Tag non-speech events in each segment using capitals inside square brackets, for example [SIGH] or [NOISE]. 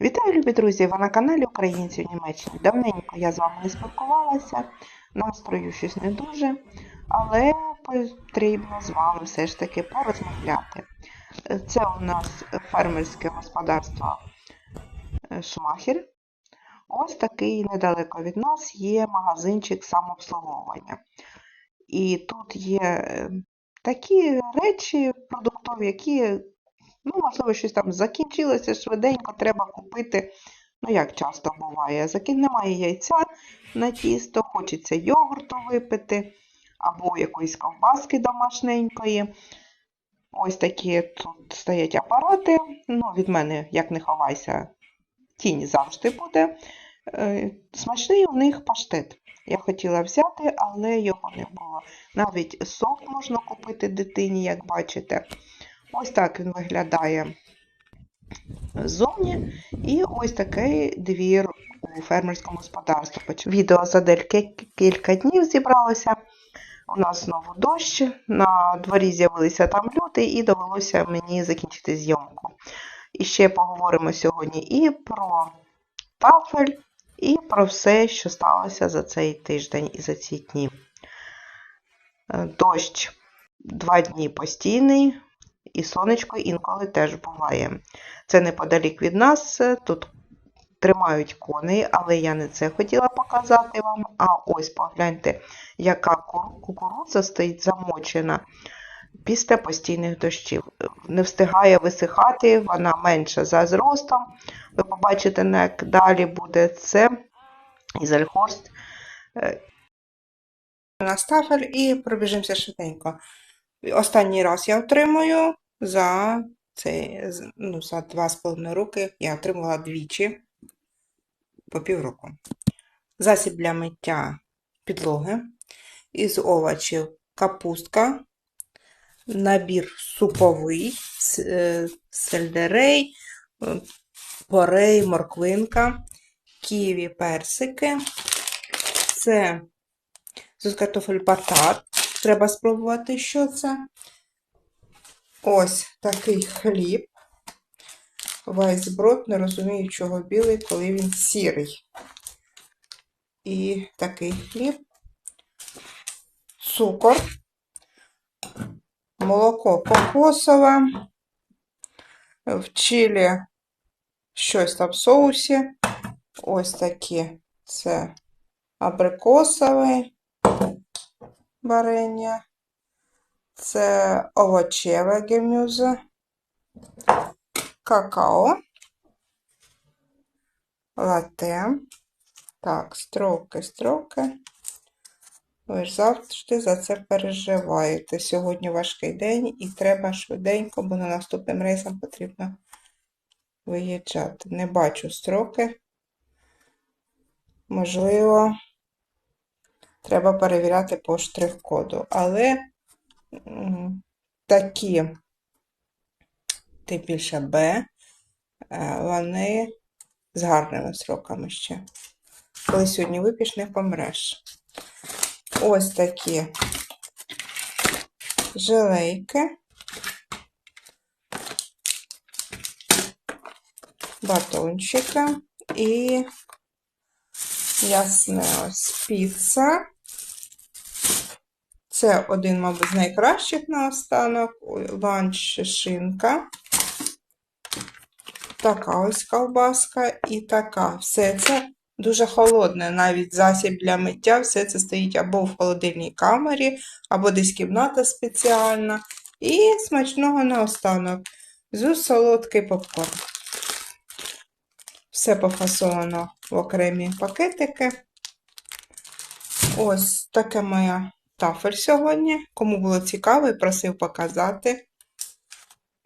Вітаю, любі друзі! Ви на каналі Українці в Німеччині. Давненько я з вами не спілкувалася, настрою щось не дуже, але потрібно з вами все ж таки порозмовляти. Це у нас фермерське господарство е, Шмахер. Ось такий недалеко від нас є магазинчик самообслуговування. І тут є е, такі речі продуктові, які Ну, можливо, щось там закінчилося швиденько, треба купити. Ну, як часто буває, Закін немає яйця на тісто, хочеться йогурту випити, або якоїсь ковбаски домашненької. Ось такі тут стоять апарати. Ну, від мене, як не ховайся, тінь завжди буде. Е, Смачний у них паштет. Я хотіла взяти, але його не було. Навіть сок можна купити дитині, як бачите. Ось так він виглядає ззовні. І ось такий двір у фермерському господарстві. Відео за кілька днів зібралося. У нас знову дощ, на дворі з'явилися там люди, і довелося мені закінчити зйомку. І ще поговоримо сьогодні і про тафель, і про все, що сталося за цей тиждень і за ці дні. Дощ два дні постійний, і сонечко інколи теж буває. Це неподалік від нас, тут тримають коней, але я не це хотіла показати вам. А ось погляньте, яка кукурудза стоїть замочена після постійних дощів. Не встигає висихати, вона менша за зростом. Ви побачите, як далі буде це ізельхорст. На стафель і пробіжимося швиденько. Останній раз я отримую за цей, ну, за 2,5 роки я отримала двічі по півроку. Засіб для миття підлоги, із овочів капустка, набір суповий, сельдерей, порей, морквинка, ківі, персики. Це з картофель батат. Треба спробувати, що це. Ось такий хліб. Вайсброд, не розумію, чого білий, коли він сірий. І такий хліб, цукор, молоко кокосове, в чилі щось там в соусі. Ось такі це абрикосове варення. Це овочеве гемюзе, какао, лате. Так, строки, строки. Ви ж завжди за це переживаєте. Сьогодні важкий день і треба швиденько, бо на наступним рейсам потрібно виїжджати. Не бачу строки. Можливо, треба перевіряти по штрих-коду. Але такі, тим більше Б, е, вони з гарними сроками ще. Коли сьогодні вип'єш, не помреш. Ось такі желейки, батончики і ясне ось піца. Це один, мабуть, з найкращих на останок. Ланч шинка. Така ось ковбаска і така. Все це дуже холодне, навіть засіб для миття, все це стоїть або в холодильній камері, або десь кімната спеціальна. І смачного наостанок. Зу солодкий попкорн. Все пофасовано в окремі пакетики. Ось таке моя тафель сьогодні. Кому було цікаво, просив показати,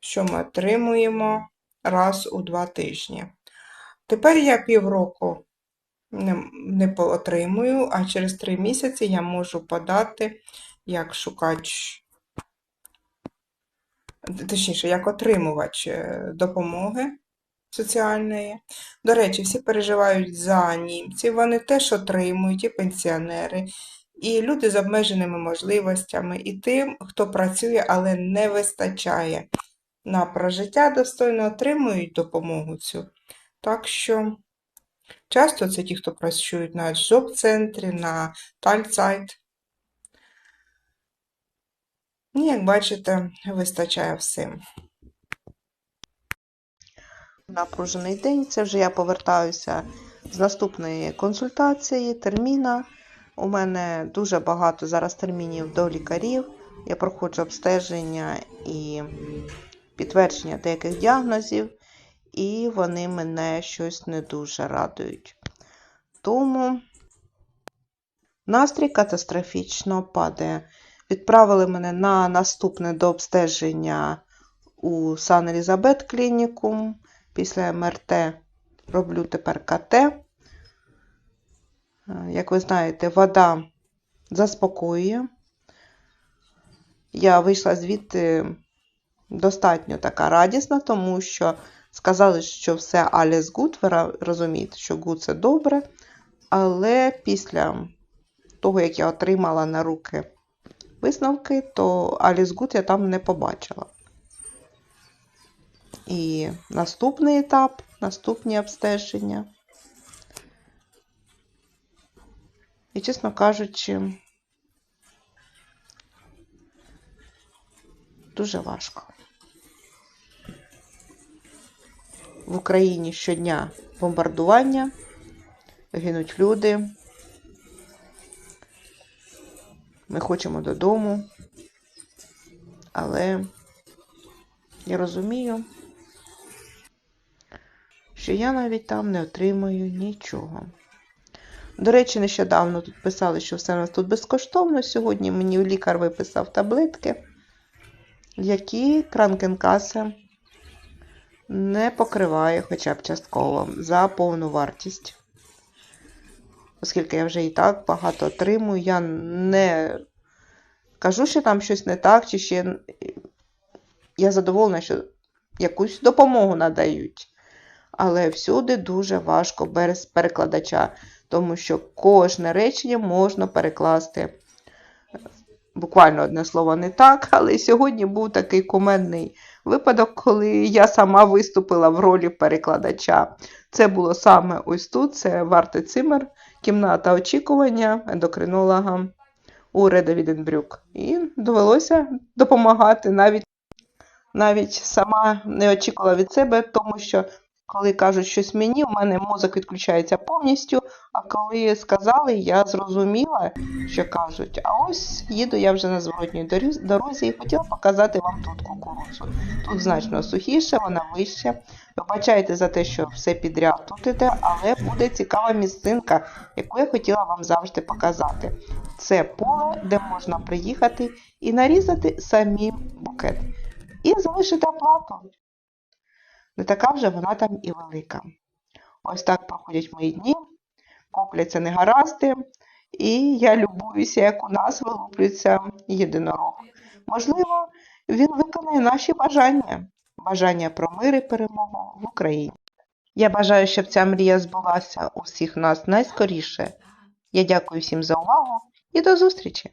що ми отримуємо раз у два тижні. Тепер я півроку не, не отримую, а через три місяці я можу подати як шукач, точніше, як отримувач е, допомоги. Соціальної. До речі, всі переживають за німців, вони теж отримують і пенсіонери, і люди з обмеженими можливостями, і тим, хто працює, але не вистачає на прожиття достойно, отримують допомогу цю. Так що часто це ті, хто працюють на джоб-центрі, на тальцайт. І, як бачите, вистачає всім. Напружений день, це вже я повертаюся з наступної консультації, терміна. У мене дуже багато зараз термінів до лікарів. Я проходжу обстеження і підтвердження деяких діагнозів, і вони мене щось не дуже радують. Тому настрій катастрофічно падає. Відправили мене на наступне до обстеження у Сан Елізабет клінікум. Після МРТ роблю тепер КТ. Е, Як ви знаєте, вода заспокоює. Я вийшла звідти достатньо така радісна, тому що сказали, що все alles good, ви розумієте, що good це добре. Але після того, як я отримала на руки висновки, то alles good я там не побачила. І наступний етап, наступні обстеження. І, чесно кажучи, дуже важко. В Україні щодня бомбардування, гинуть люди. Ми хочемо додому, але я розумію, що я навіть там не отримаю нічого. До речі, нещодавно тут писали, що все у нас тут безкоштовно. Сьогодні мені лікар виписав таблетки, які Кранкенкаса не покриває хоча б частково за повну вартість. Оскільки я вже і так багато отримую, я не кажу, що там щось не так, чи ще я задоволена, що якусь допомогу надають. Але всюди дуже важко без перекладача, тому що кожне речення можна перекласти. Буквально одне слово не так, [LAUGHS] але сьогодні був такий кумедний випадок, коли я сама виступила в ролі перекладача. Це було саме ось тут, це Варте Цимер, кімната очікування ендокринолога у Реда Віденбрюк. І довелося допомагати навіть навіть сама не очікувала від себе, тому що коли кажуть щось мені, у мене мозок відключається повністю. А коли сказали, я зрозуміла, що кажуть. А ось їду я вже на зворотній дорозі і хотіла показати вам тут кукурудзу. Тут значно сухіше, вона вища. Вибачайте за те, що все підряд тут іде, але буде цікава місцинка, яку я хотіла вам завжди показати. Це поле, де можна приїхати і нарізати самі букет. І залишити оплату. Не така вже вона там і велика. Ось так проходять мої дні, копляться негаразди, і я любуюся, як у нас вилуплюється єдинорог. Можливо, він виконає наші бажання, бажання про мир і перемогу в Україні. Я бажаю, щоб ця мрія збулася у всіх нас найскоріше. Я дякую всім за увагу і до зустрічі!